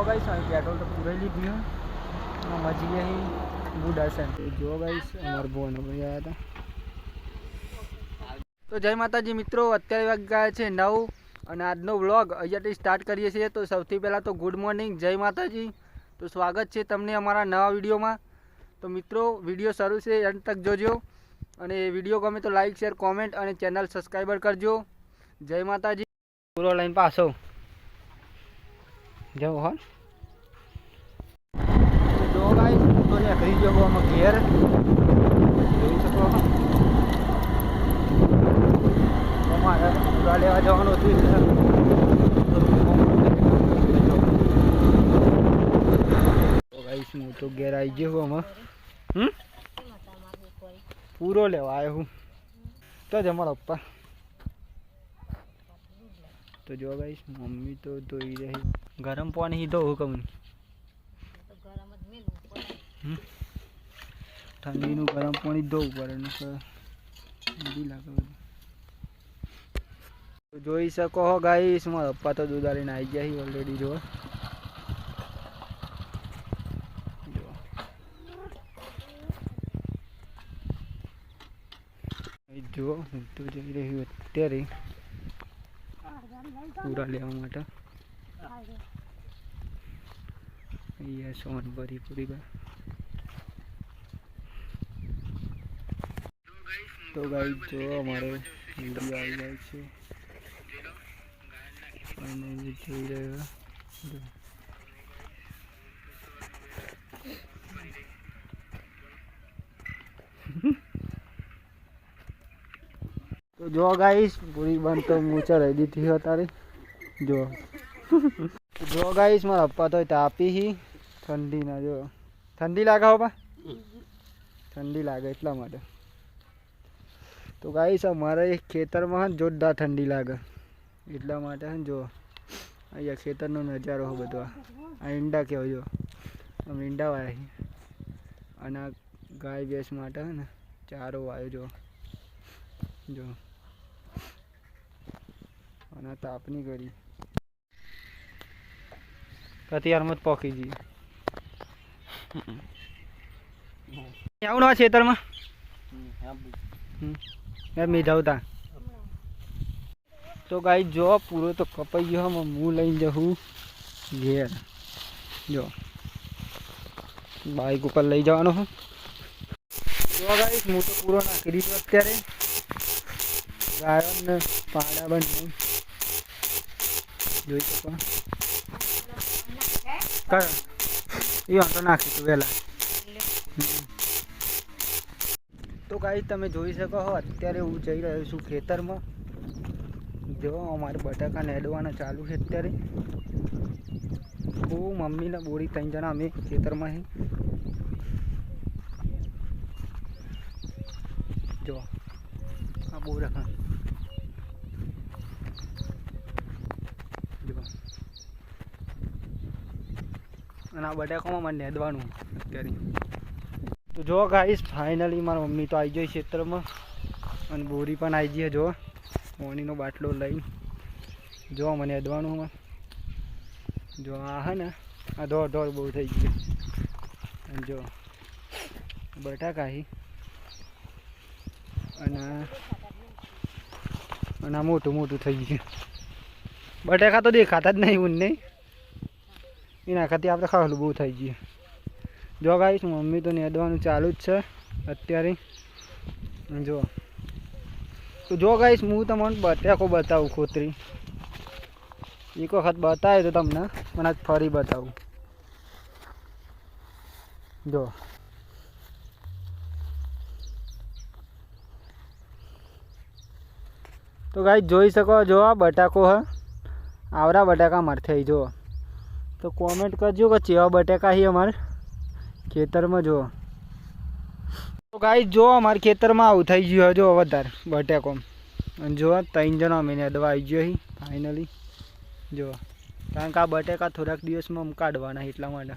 જો ગાઈસ અહીં પેટ્રોલ તો પૂરે લીધું મજી અહીં બુડાસન જો ગાઈસ, અમારા બોન ભાઈ આવ્યા હતા. તો જય માતાજી મિત્રો, અત્યારે વાગ્યા છે નવ અને આજનો વ્લોગ અહીંયાથી સ્ટાર્ટ કરીએ છીએ. તો સૌથી પહેલાં તો ગુડ મોર્નિંગ જય માતાજી. તો સ્વાગત છે તમને અમારા નવા વિડીયોમાં. તો મિત્રો, વીડિયો શરૂ છે એન્ડ તક જોજો. અને વીડિયો ગમે તો લાઈક શેર કોમેન્ટ અને ચેનલ સબસ્ક્રાઈબર કરજો. જય માતાજી. પૂરો લાઈન પાછો. જવો હો જો ગાઈસ હું તો ને ખરી ગયો આમાં ઘેર. જોઈ શકો અમારે પૂરા લેવા જવાનું હતું ગાઈસ હું તો ઘેર આવી ગયો હમ? પૂરો લેવા આવ્યો હું. તો જ અમારા પપ્પા. તો જો ગાઈશ મમ્મી તો ધોઈ રહી. ગરમ પાણી ધો હુકમ ઠંડીનું ગરમ પાણી ધોવું પડે ઠંડી લાગે બધું. જોઈ શકો હો ગાઈસ મારા પપ્પા તો દૂધ આલીને આવી ગયા છે ઓલરેડી જો. જો હું તો જઈ રહ્યું અત્યારે. પૂરા લેવા માટે. અહીંયા સોનભરી પૂરી ગા તો ગાઈ જો અમારે વીડિયો આવી જાય છે. જોઈ રહ્યો. તો જો ગાઈશ પૂરી બંધ તો મૂચા રહી દીધી હતી તારે જો. જો ગાઈશ મારા પપ્પા તો તાપી હી. ઠંડી ના, જો. ઠંડી લાગે હો, પા? ઠંડી લાગે એટલા માટે. તો ગાઈશ અમારે ખેતરમાં જોરદાર ઠંડી લાગે. એટલા માટે હે જો. અહીંયા ખેતરનો નજારો હો બધો. આ. ઈંડા કેવો, જો. આમ ઈંડા છે અને આ ગાય ભેંસ માટે હે ને ચારો વાયો, જો. જો. અને તાપની કરી અત્યારમાં જ પોકી જઈએ. આવું ના ખેતરમાં? યાર મેં જાઉં તા તો ગાઈ જો, પૂરો તો કપાઈ ગયો હું લઈને જવું ઘેર. જો. બાઈક ઉપર લઈ જવાનો હું. જો ગાઈશ હું તો પૂરો નાખી દીધો અત્યારે. ગાયો ને પાડા બંધ જોઈ શકો. કર. એ વાંધો નાખી તું વહેલા તો ગાઈ તમે જોઈ શકો હો અત્યારે હું જઈ રહ્યો છું ખેતરમાં. જો અમારે બટાકા નેડવાના ચાલુ છે અત્યારે. હું મમ્મીને બોડી ત્રણ જણા અમે ખેતરમાં છે જો. આ બહુ જો અને આ બટાકામાં મારે નેદવાનું અત્યારે. તો જો ગાઈશ ફાઇનલી મારા મમ્મી તો આવી જાય ક્ષેત્રમાં. અને બોરી પણ આવી જઈએ જો. મોનીનો બાટલો લઈ જો મને અમારે જો આ હે ને, આ ધોર ધોર બહુ થઈ ગયું અને જો, બટાકા હી. અને અને આ મોટું મોટું થઈ ગયું બટાકા તો દેખાતા જ નહીં ઊન નહીં એના ખાતે આપણે ખાવાનું બહુ થઈ ગયું. જો ગાઈશ મમ્મી તો નેદવાનું ચાલુ જ છે અત્યારે. જો. તો જો ગાઈશ હું તમને બટાકો બતાવું ખોતરી. એક વખત બતાવે તો તમને, પણ આજ ફરી બતાવું. જો. તો ગાઈ જોઈ શકો જો આ બટાકો હ. આવરા બટાકા મારે જો. તો કોમેન્ટ કરજો કે ચેવા બટેકા છે અમારે. ખેતરમાં જો તો ગાઈ જો અમારે ખેતરમાં આવું થઈ ગયું જો વધારે બટેકો અને જો ત્રણ જણા અમે અડવા આવી ગયો ફાઇનલી જો કારણ કે આ બટેકા થોડાક દિવસમાં કાઢવાના એટલા માટે.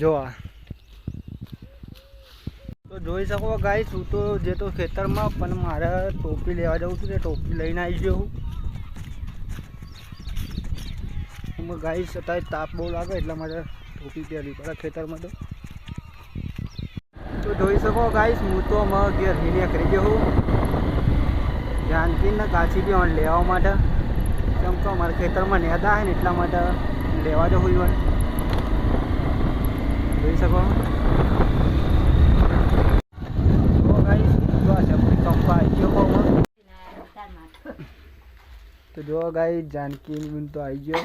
જો આ. તો જોઈ શકો ગાઈસ હું તો જે તો ખેતરમાં, પણ મારે ટોપી લેવા જવું છું, તે ટોપી લઈને આવી ગયો હું ગાઈસ અત્યારે તાપ બહુ લાગે એટલા માટે ટોપી પહેરવી પડે ખેતરમાં તો. તો જોઈ શકો ગાઈસ, હું તો અમારા ઘેર હીને કરી ગયો હું જાનકીને કાચી બી લેવા માટે. કેમ કે અમારા ખેતરમાં નેદા હોય ને એટલા માટે લેવા જવું હોય. જોઈ શકો? તો જો તો ગાઈ જાનકી તો આવી ગયો.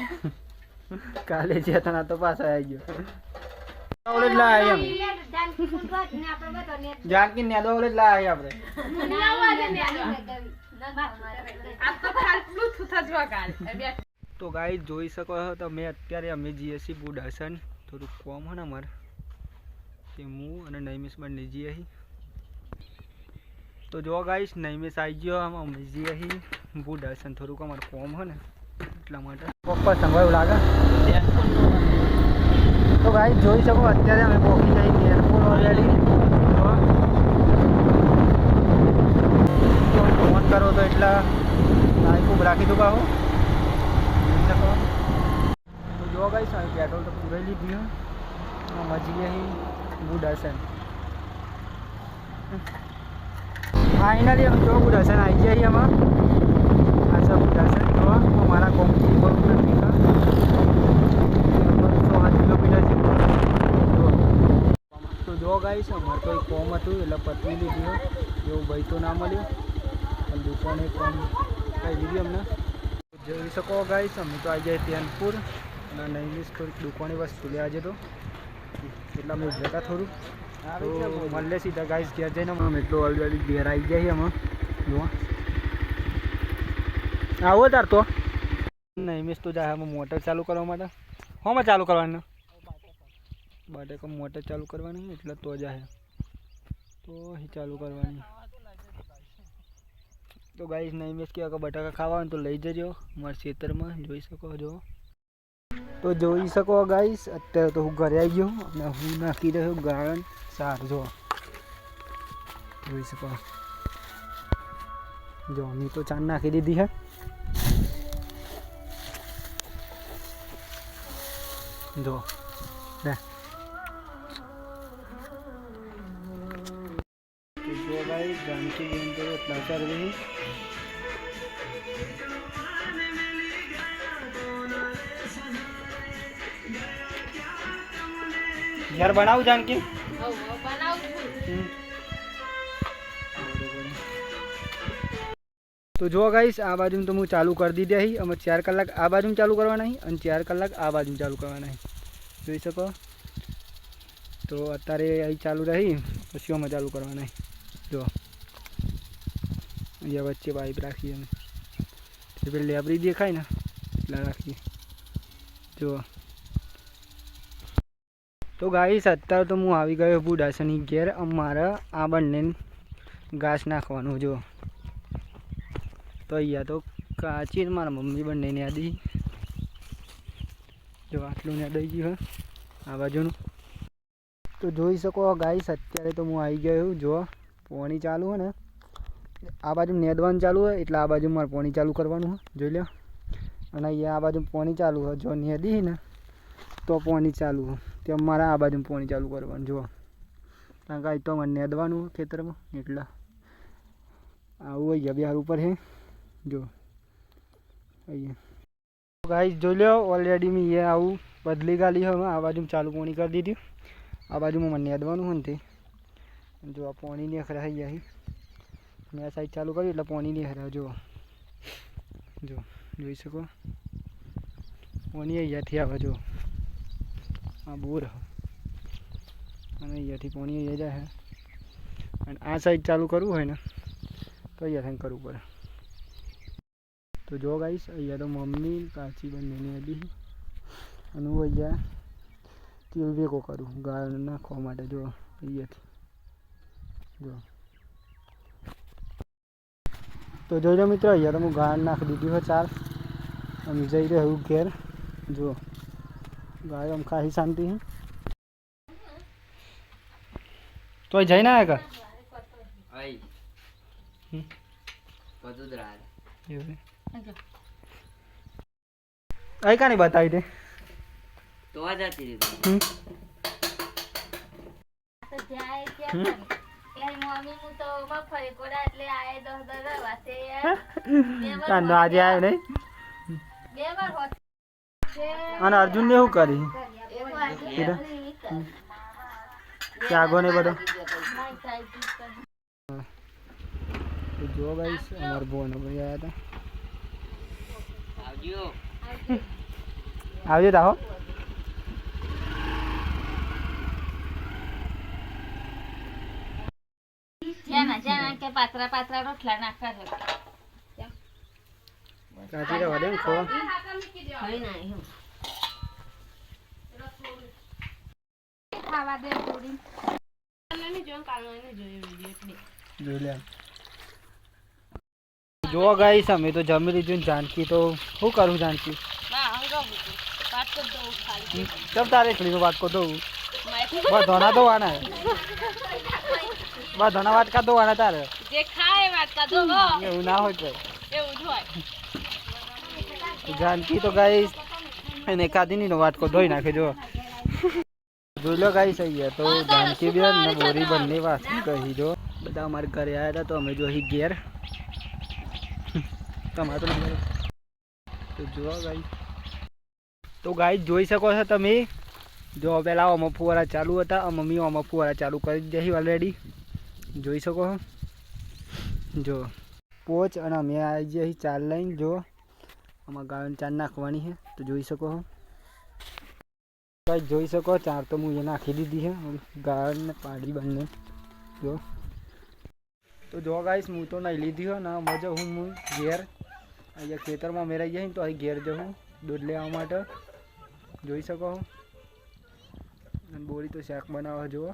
કાલે જે હતા તો પાછા આવી ગયો. ઓલે જ લાયા અમે જાનકી ને ઓલે જ લાયા આપણે. તો ગાઈ જોઈ શકો છો તો મેં અત્યારે અમે જીએસી છીએ બુડાસન થોડુંક કોમ હોય ને અમારે. તે હું અને નૈમિષ બંને જઈએ તો જો ગાઈશ નૈમિષ આવી ગયો આમ અમે જઈએ બુડ હસન થોડુંક અમારે કોમ હોય ને. એટલા માટે પપ્પા સંભાળ્યું લાગે? તો ભાઈ જોઈ શકો, અત્યારે અમે પહોંચી જઈએ એરપોર્ટ ઓલરેડી ફોન કરો તો એટલા ખૂબ રાખી દઉં બાહો. જોઈ શકો. તો જો ગાઈશ અહીં પેટ્રોલ તો પૂરાઈ લીધું. મજી અહીં બુડાસન ફાઇનલી અમે જો બુડાસન આવી જઈએ છીએ આમાં આ છે બુડાસન જો અમારા કોમથી બહુ નથી કિલોમીટર છે. તો જો ગાઈશ અમારે કોઈ કોમ હતું, એટલે પતવી લીધી એવું તો ના મળ્યું. પણ કોમ કઈ દીધી અમને. જોઈ શકો ગાઈશ અમે તો આવી જાય તેનપુર અને નૈમિષ થોડીક દુકાને વસ્તુ આજે તો. એટલા અમે જતા થોડું. તો મળે સીધા ગાઈશ ઘેર જઈને. અમે એટલું ઓલરેડી ઘેર આવી જાય અમે. જુઓ. આવો તાર તો. નહીં મિસ, તો જાય આમાં મોટર ચાલુ કરવા માટે. હોમાં ચાલુ કરવાનું? બાટેકો મોટર ચાલુ કરવાની એટલે તો જાય તો અહીં ચાલુ કરવાની. તો ગાઈસ, નહીં મિસ, કહેવાય કે બટાકા ખાવા હોય ને તો લઈ જજો. મારા ખેતરમાં, જોઈ શકો છો. તો જોઈ શકો ગાઈસ, અત્યારે તો હું ઘરે આવી ગયો અને હું નાખી રહ્યો ગાળણ સાર, જો. જોઈ શકો. જો, મેં તો ચાંદ નાખી દીધી છે જો લે જો ભાઈ ઘર બનાવું જાનકી? તો જો ગાઈશ આ બાજુ તો હું ચાલુ કરી દીધી અહીં અમે ચાર કલાક આ બાજુ ચાલુ કરવાના અહીં અને ચાર કલાક આ બાજુ ચાલુ કરવાના અહીં જોઈ શકો. તો અત્યારે અહીં ચાલુ રહી, પછી અમે ચાલુ કરવાના જો. અહીંયા વચ્ચે પાઇપ રાખીએ અમે. પેલી લેબરી દેખાય ને? એટલે રાખીએ. જો. તો ગાઈસ, અત્યારે તો હું આવી ગયો બુડાસની ઘેર. અમારે આ બંને ઘાસ નાખવાનું, જો. તો અહીંયા તો કાચી મારા મમ્મી બંનેની આદી જો આટલું ને દઈ ગયું, હે, આ બાજુનું. તો જોઈ શકો ગાઈસ અત્યારે તો હું આવી ગયો જો, પોણી ચાલુ હોય ને, આ બાજુ નેદવાનું ચાલુ હોય એટલે આ બાજુ મારે પોણી ચાલુ કરવાનું હોય જોઈ લો અને અહીંયા આ બાજુ પોણી ચાલુ હોય જો નેદી ને, તો પોણી ચાલુ હોય તો મારે આ બાજુ પોણી ચાલુ કરવાનું જુઓ કારણ કે તો મને નેદવાનું હોય ખેતરમાં, એટલે આવું અહીંયા બિહાર ઉપર છે જો, અહીંયા. ગાઈસ જોઈ લો ઓલરેડી મેં એ આવું બદલી ગાલી હવે, આ બાજુ ચાલુ પોણી કરી દીધી. આ બાજુમાં મને નેદવાનું હોય ને તે. જો આ પોણી નહીં ખરા ગયા મેં આ સાઈડ ચાલુ કર્યું એટલે પોણી નહીં ખરા જો જો જોઈ શકો? પોણી અહીંયાથી આવે જો આ બોર હ. અને અહીંયાથી પોણી અહીંયા જાય અને આ સાઈડ ચાલુ કરવું હોય ને, તો અહીંયાથી કરવું પડે. તો જો ગાઈશ અહીંયા તો મમ્મી કાચી બંનેની હતી અને હું અહીંયા તેલ ભેગો કરું ગાળ નાખવા માટે જો અહીંયાથી. જો. તો જોઈ લો મિત્રો અહીંયા તો હું ગાળ નાખી દીધી હોય ચાલ આમ જઈ રહ્યું ઘેર. જો. ગાય આમ ખાઈ શાંતિ હે. તો જઈને આવ્યા Ay. Hmm. એવું. અહીં કાની બતાવી દે તો? આ જાતી રહી હમ? તો જાય ત્યાં મમ્મી હું તો મગફળી કોડા એટલે આયે દસ દસ વાસે કાંદો આજે આવ્યો નહીં બે વાર હોત છે. અને અર્જુનને શું કરી. ત્યાગો ને બધો. જો ભાઈ અમાર બોન ભાઈ આવ્યા હતા. આવજો. તાહો. જેના જેના કે પાતરા પાતરા રોટલા નાખવા છે. કાચી રહેવા દે ને ખો. ખાવા દે થોડી. જોઈ લે. જો ગાઈસ અમે તો જમી લીધું જાનકી તો શું કરું જાનકી? ચમ તારે એકલી વાત કહો દઉં બસ ધોના દો આના બસ ધોના વાત કા આના તારે. જે ખાય વાત કા એવું ના હોય તો. એવું જ હોય. જાનકી તો ગાઈસ એને કાદીની નો વાત કો ધોઈ નાખે જો જોઈ લો ગાઈસ અહીંયા તો જાનકી બેન ને બોરી બંને વાત કહી જો બધા અમારે ઘરે આવ્યા હતા તો અમે જો અહીં ઘેર તમારે તો નહીં આવ્યું. તો ગાઈસ જોઈ શકો છો તમે? જો પેલા આમાં ફુવારા ચાલુ હતા મમ્મી આમાં ફુવારા ચાલુ કરી દીધી ઓલરેડી જોઈ શકો છો? જો. પોચ અને અમે આવી અહીં ચાલ લઈને, જો. આમાં ગાયોને ચાર નાખવાની છે, તો જોઈ શકો છો. ગાય જોઈ શકો, ચાર તો હું એ નાખી દીધી છે ગાયોને પાડી બંને. જો. તો જો ગાઈશ હું તો નહીં લીધી હોય ના મજા હું હું ઘેર અહીંયા ખેતરમાં મેરાઈ જાય ને તો અહીં ઘેર જવું, દૂધ લેવા માટે. જોઈ શકો અને બોરી તો શાક બનાવવા જુઓ.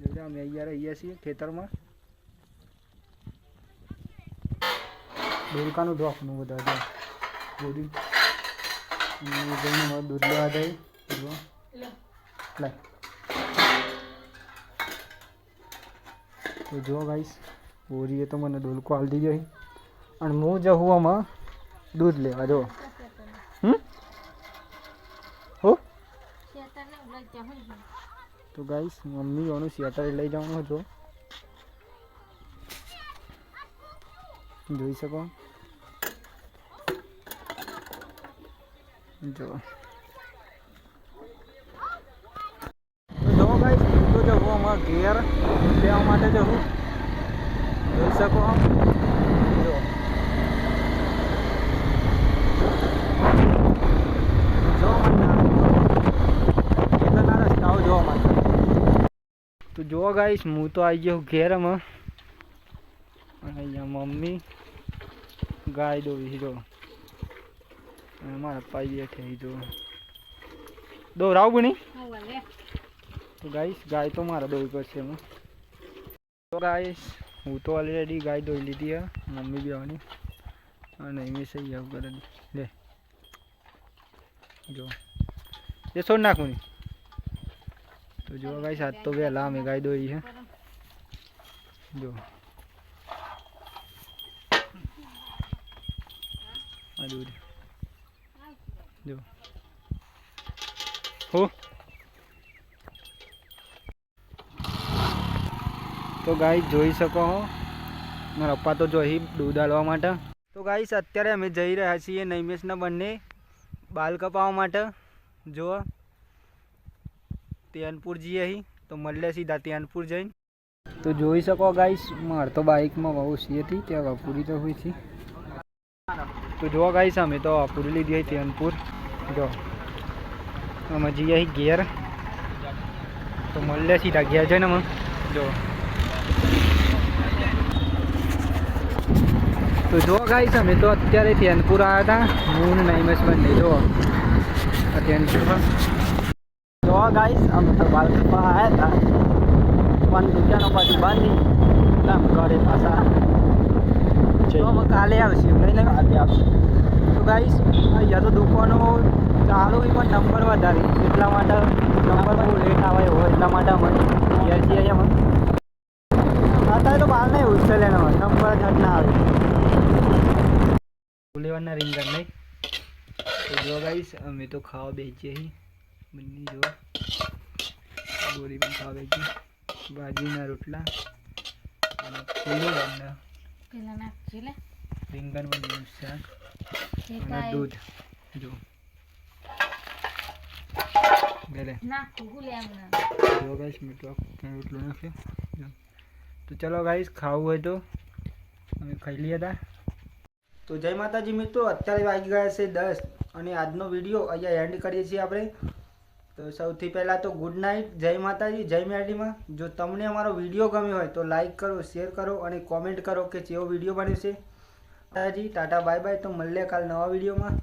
જોજો અમે અહીંયા રહીએ છીએ ખેતરમાં. ડોલકાનું ઢોકનું બધા બોરી. દૂધ લેવા જાય જુઓ. તો જો ગાઈશ બોરીએ તો મને ડોલકો હાલ દીધો અને હું જવું આમાં દૂધ લેવા જો હમ? હો? તો ગાઈસ, મમ્મી ઓનું સ્વેટર લઈ જવાનું જો જોઈ શકો? જો જો ગાઈસ હું તો અમારા ઘેર લેવા માટે જવું જોઈ શકો જો જો મને ખેતરના રસ્તાઓ જોવા માટે તો જો ગાઈશ, હું તો આવી ગયો ઘેરમાં. અને અહીંયા મમ્મી, ગાય દોરી જો. અને મારા પાઈ બેઠે જો. દોરાવ બની તો ગાઈશ, ગાય તો મારે દોરી પડશે એમાં. તો ગાઈશ, હું તો ઓલરેડી ગાય દોઈ લીધી હે મમ્મી બી આવવાની. અને એમ સહી આવું કરે. લે. જો. એ છોડ નાખું નહીં. તો જો ગાઈશ આજ તો વહેલા અમે ગાય દોઈ છે જો આ દૂધ જો હો તો ગાઈ જોઈ શકો હો, મારા પપ્પા તો જોઈ દૂધ આલવા માટે. તો ગાઈસ, અત્યારે અમે જઈ રહ્યા છીએ નૈમેશના બંને બાલ કપાવવા માટે. જો તેનપુર જઈએ અહીં તો મળીએ સીધા તેનપુર જઈને. તો જોઈ શકો ગાઈસ, માર તો બાઇકમાં બહુ સી હતી ત્યાં વાપુરી તો હોય છે. તો જો ગાઈસ, અમે તો વાપુરી લીધી હોય તેનપુર જો, અમે જઈએ અહીં ઘેર. તો મળીએ સીધા ઘેર જઈને અમે. જો. તો જો ગાઈસ, અમે તો અત્યારે તેનપુર આવ્યા હતા. હું નૈમસ બંને જો. તેનપુરમાં જો ગાઈસ અમે તો બાલ કપા આવ્યા હતા પણ દુકાનો પાછી બાંધી એટલે અમે ઘરે પાછા. અમે કાલે આવશે નહીં ને? કાલે આવશે. તો ગાઈસ અહીંયા તો દુકાનો ચાલુ હોય પણ નંબર વધારે. એટલા માટે નંબર બહુ લેટ આવે એવો એટલા માટે અમે ઘેર જઈએ અમે અત્યારે તો બહાર નહીં ઉછેલે નંબર જ ના આવે. લેવાના રીંગણ નહીં. તો જો ગાઈસ અમે તો ખાવા બેસીએ બંને જો બોરી પણ ખાવે છે ભાજીના રોટલા. અને પૂરી અને પેલા નાખજો લે રીંગણ બન્યું શાક અને દૂધ. જો. મીઠો રોટલો નાખ્યો. તો ચલો ગાઈશ ખાવું હોય તો અમે ખાઈ લઈએ તા. તો જય માતાજી મિત્રો અત્યારે વાગી ગયા છે દસ અને આજનો વીડિયો અહીંયા એન્ડ કરીએ છીએ આપણે. તો સૌથી પહેલાં તો ગુડ નાઇટ જય માતાજી, જય મેડીમાં જો તમને અમારો વીડિયો ગમ્યો હોય તો લાઇક કરો શેર કરો અને કોમેન્ટ કરો કે જેવો વીડિયો બન્યો છે. માતાજી, ટાટા બાય બાય તો મળીએ કાલ નવા વિડીયોમાં.